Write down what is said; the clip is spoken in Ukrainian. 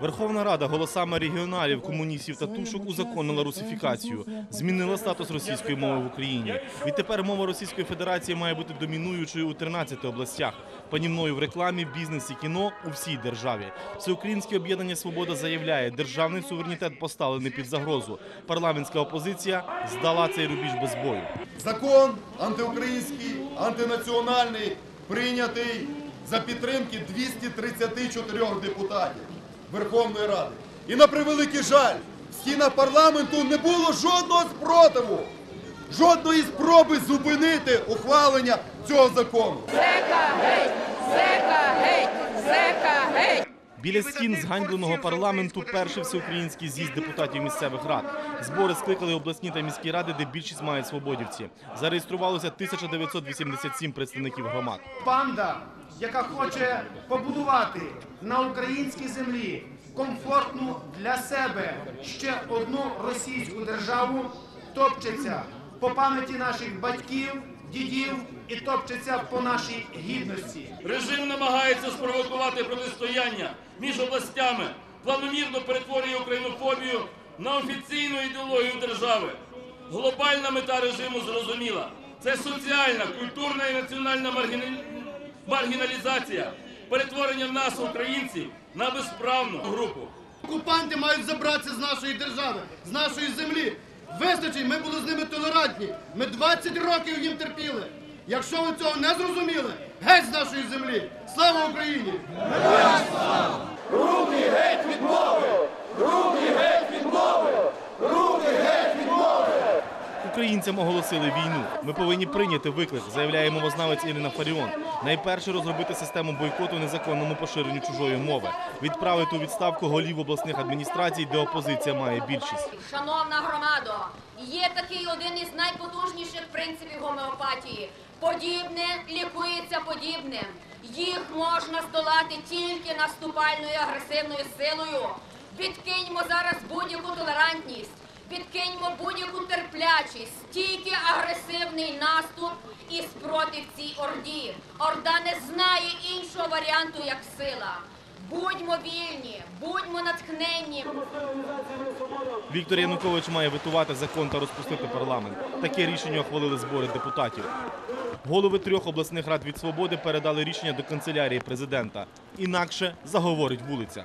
Верховна Рада голосами регіоналів, комуністів та тушок узаконила русифікацію, змінила статус російської мови в Україні. Відтепер мова Російської Федерації має бути домінуючою у 13 областях, панівною в рекламі, бізнесі, кіно у всій державі. Всеукраїнське об'єднання Свобода заявляє, державний суверенітет поставлений під загрозу. Парламентська опозиція здала цей рубіж без бою. Закон антиукраїнський, антинаціональний, прийнятий за підтримки 234 депутатів Верховної Ради. І на превеликий жаль, в стінах парламенту не було жодного спротиву, жодної спроби зупинити ухвалення цього закону. Зека геть! Біля стін зганьбленого парламенту перший всеукраїнський з'їзд депутатів місцевих рад. Збори скликали обласні та міські ради, де більшість мають свободівці. Зареєструвалося 1987 представників громад. Панда, яка хоче побудувати на українській землі комфортну для себе ще одну російську державу, топчеться по пам'яті наших батьків, дідів і топчеться по нашій гідності. Режим намагається спровокувати протистояння між областями, планомірно перетворює українофобію на офіційну ідеологію держави. Глобальна мета режиму зрозуміла. Це соціальна, культурна і національна маргіна- маргіналізація, перетворення нас, українців, на безправну групу. Окупанти мають забратися з нашої держави, з нашої землі. Вистачить, ми були з ними толерантні. Ми 20 років їм терпіли. Якщо ви цього не зрозуміли, геть з нашої землі! Слава Україні! Українцям оголосили війну. Ми повинні прийняти виклик, заявляє мовознавець Ірина Фаріон. Найперше розробити систему бойкоту незаконному поширенню чужої мови, відправити у відставку голів обласних адміністрацій, де опозиція має більшість. Шановна громадо, є такий один із найпотужніших принципів гомеопатії. Подібне лікується подібним. Їх можна здолати тільки наступальною агресивною силою. Відкиньмо зараз будь-яку толерантність, відкиньмо будь-яку терплячість, тільки агресивний наступ і спротив цій орді. Орда не знає іншого варіанту, як сила. Будьмо вільні, будьмо натхненні. Віктор Янукович має витувати закон та розпустити парламент. Таке рішення ухвалили збори депутатів. Голови трьох обласних рад від свободи передали рішення до канцелярії президента. Інакше заговорить вулиця.